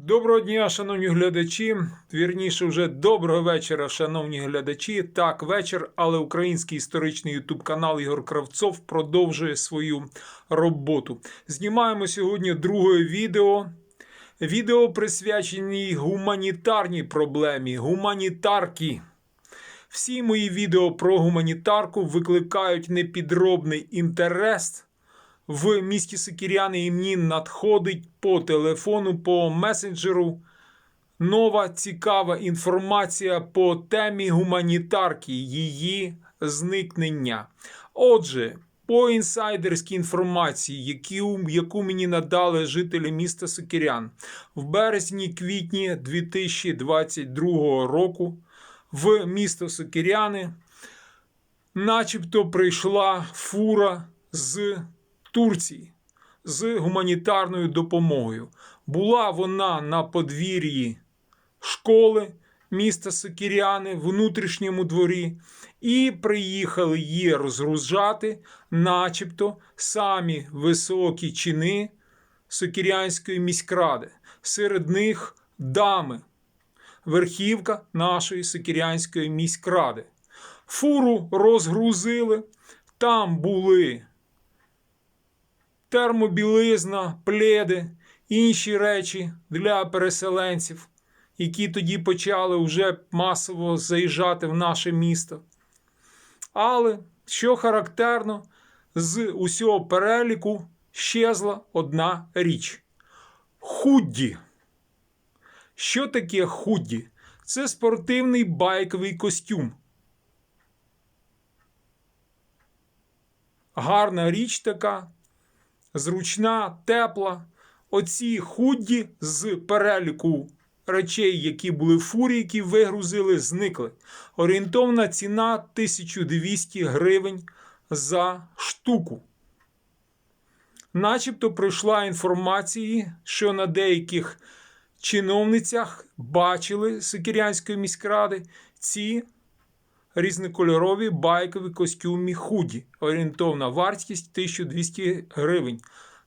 Доброго дня, шановні глядачі. Вірніше, вже доброго вечора, шановні глядачі. Так, вечір, але український історичний ютуб канал Ігор Кравцов продовжує свою роботу. Знімаємо сьогодні друге відео. Відео присвячені гуманітарній проблемі, гуманітарки. Всі мої відео про гуманітарку викликають непідробний інтерес в місті Сикіряни і мені надходить по телефону, по месенджеру нова цікава інформація по темі гуманітарки, її зникнення. Отже, по інсайдерській інформації, яку, мені надали жителі міста Сокирян, в березні-квітні 2022 року в місто Сокиряни начебто прийшла фура з Турції з гуманітарною допомогою. Була вона на подвір'ї школи міста Сокіряни в внутрішньому дворі, і приїхали її розгружати, начебто самі високі чини Сокірянської міськради. Серед них дами, верхівка нашої Сокірянської міськради. Фуру розгрузили, там були термобілизна, пледи, інші речі для переселенців, які тоді почали вже масово заїжджати в наше місто. Але, що характерно, з усього переліку щезла одна річ: худді. Що таке худді? Це спортивний байковий костюм. Гарна річ така, зручна, тепла. Оці худді з переліку речей, які були в фурі, які вигрузили, зникли. Орієнтовна ціна 1200 гривень за штуку. Начебто пройшла інформація, що на деяких чиновницях бачили Сикірянської міськради ці різнокольорові байкові костюмі худі. Орієнтовна вартість 1200 гривень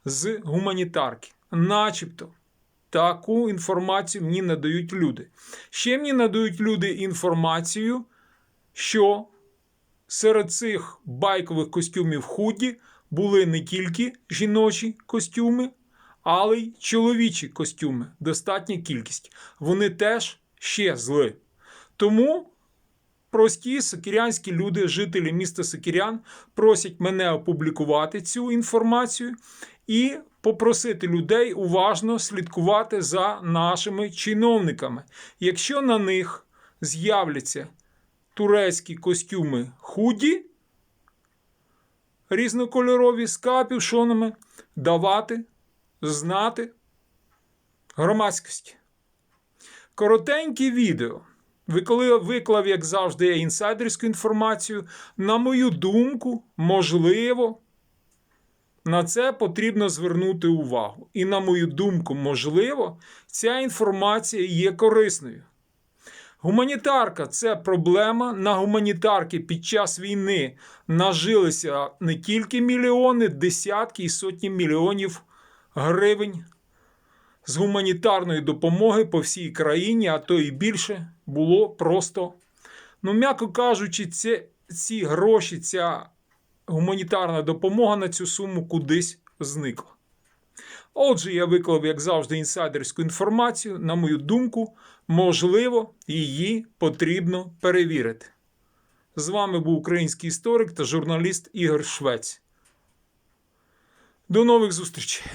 з гуманітарки. Начебто. Таку інформацію мені надають люди. Ще мені надають люди інформацію, що серед цих байкових костюмів худі були не тільки жіночі костюми, але й чоловічі костюми. Достатня кількість. Вони теж щезли. Тому прості сокірянські люди, жителі міста Сокірян, просять мене опублікувати цю інформацію і попросити людей уважно слідкувати за нашими чиновниками. Якщо на них з'являться турецькі костюми худі, різнокольорові з капюшонами, давати знати громадськості. Коротеньке відео. Ви виклав, як завжди, інсайдерську інформацію, на мою думку, можливо, на це потрібно звернути увагу. І, на мою думку, можливо, ця інформація є корисною. Гуманітарка це проблема. На гуманітарки під час війни нажилися не тільки мільйони, десятки і сотні мільйонів гривень з гуманітарної допомоги по всій країні, а то і більше, було просто, ну, м'яко кажучи, ці, ці гроші, ця гуманітарна допомога на цю суму кудись зникла. Отже, я виклав, як завжди, інсайдерську інформацію. На мою думку, можливо, її потрібно перевірити. З вами був український історик та журналіст Ігор Швець. До нових зустрічей!